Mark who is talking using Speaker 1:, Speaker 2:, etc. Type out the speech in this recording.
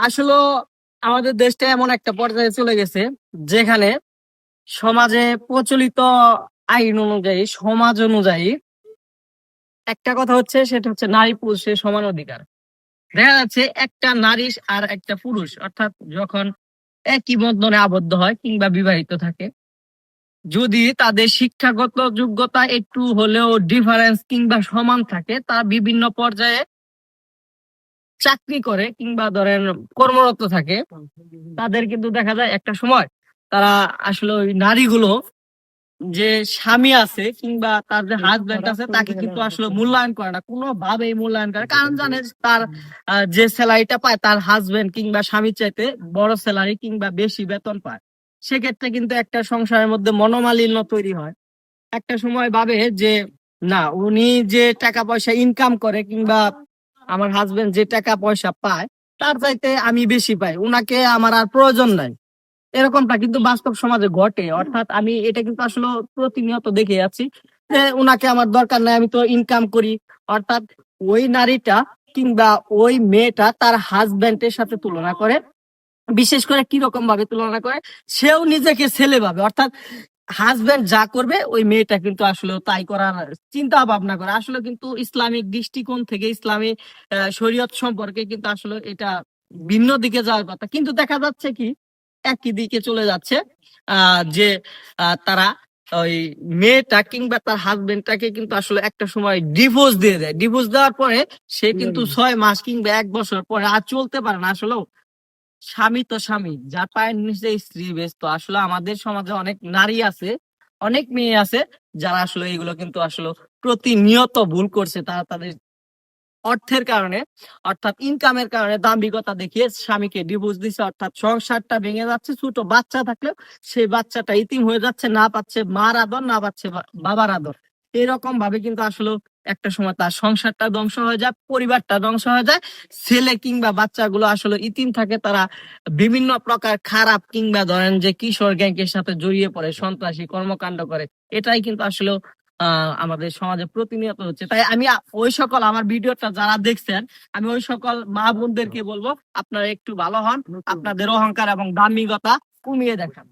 Speaker 1: আসলে আমাদের দেশটা এমন একটা পর্যায়ে চলে গেছে, যেখানে সমাজে প্রচলিত আইন অনুযায়ী, সমাজ অনুযায়ী একটা কথা হচ্ছে, সেটা হচ্ছে নারী পুরুষের সমান অধিকার। দেখা যাচ্ছে একটা নারী আর একটা পুরুষ, অর্থাৎ যখন একই বন্ধনে আবদ্ধ হয় কিংবা বিবাহিত থাকে, যদি তাদের শিক্ষাগত যোগ্যতা একটু হলেও ডিফারেন্স কিংবা সমান থাকে, তা বিভিন্ন পর্যায়ে চাকরি করে কিংবা ধরেন কর্মরত থাকে, তাদের কিন্তু দেখা যায় একটা সময় তারা আসলে ওই নারীগুলো যে স্বামী আছে কিংবা তার যে হাজবেন্ড আছে তাকে কিন্তু আসলে মূল্যায়ন করে না কোনো ভাবে মূল্যায়ন করে কারণ জানে তার যে স্যালারিটা পায় তার হাজবেন্ড কিংবা স্বামীর চাইতে বড় স্যালারি কিংবা বেশি বেতন পায়। সেক্ষেত্রে কিন্তু একটা সংসারের মধ্যে মনোমালিন্য তৈরি হয়। একটা সময় ভাবে যে, না, উনি যে টাকা পয়সা ইনকাম করে কিংবা আমার হাজবেন্ড যে টাকা পয়সা পায়, তার চাইতে আমি বেশি পাই। উনাকে আমার আর প্রয়োজন নাই। এরকমটা কিন্তু বাস্তব সমাজে ঘটে। অর্থাৎ আমি এটা কিন্তু আসলে প্রতিনিয়ত দেখে যাচ্ছি যে উনাকে আমার দরকার নাই, আমি তো ইনকাম করি। অর্থাৎ ওই নারীটা কিংবা ওই মেয়েটা তার হাজবেন্ডের সাথে তুলনা করে, বিশেষ করে কি রকম ভাবে তুলনা করে, সেও নিজেকে ছেলে ভাবে। অর্থাৎ হাজবেন্ড যা করবে ওই মেয়েটা কিন্তু আসলে তাই করার চিন্তা ভাবনা করে। আসলে কিন্তু ইসলামিক দৃষ্টিকোণ থেকে ইসলামী শরীয়ত সম্পর্কে কিন্তু আসলে এটা ভিন্ন দিকে যাওয়ার কথা। কিন্তু দেখা যাচ্ছে কি একই দিকে চলে যাচ্ছে আহ যে তারা ওই মেয়েটা কিংবা তার হাজবেন্ডটাকে কিন্তু আসলে একটা সময় ডিভোর্স দিয়ে দেয়। ডিভোর্স দেওয়ার পরে সে কিন্তু ছয় মাস কিংবা এক বছর পরে আর চলতে পারে না আসলেও। স্বামী তো স্বামী যার পায়ের নিচে স্ত্রী ব্যস্ত। আসলে আমাদের সমাজে অনেক নারী আছে, অনেক মেয়ে আছে, যারা আসলে এগুলো কিন্তু আসলে প্রতিনিয়ত ভুল করছে। তারা তাদের অর্থের কারণে, অর্থাৎ ইনকামের কারণে দাম্ভিকতা দেখিয়ে স্বামীকে ডিভোর্স দিচ্ছে অর্থাৎ সংসারটা ভেঙে যাচ্ছে। ছোট বাচ্চা থাকলেও সেই বাচ্চাটা ইতিম হয়ে যাচ্ছে, না পাচ্ছে মার আদর, না পাচ্ছে বাবার আদর। এরকম ভাবে কিন্তু আসলে একটা সময় তার সংসারটা ধ্বংস হয়ে যায়, পরিবারটা ধ্বংস হয়ে যায়। ছেলে কিংবা বাচ্চাগুলো আসলে ইতিম থাকে, তারা বিভিন্ন প্রকার খারাপ কিংবা ধরেন যে কিশোর গ্যাংকের সাথে জড়িয়ে পড়ে, সন্ত্রাসী কর্মকাণ্ড করে। এটাই কিন্তু আসলে আমাদের সমাজে প্রতিনিয়ত হচ্ছে। তাই আমি ওই সকল আমার ভিডিওটা যারা দেখছেন, আমি ওই সকল মা বোনদেরকে বলব, আপনারা একটু ভালো হন, আপনাদের অহংকার এবং দাম্ভিকতা কমিয়ে দেখান।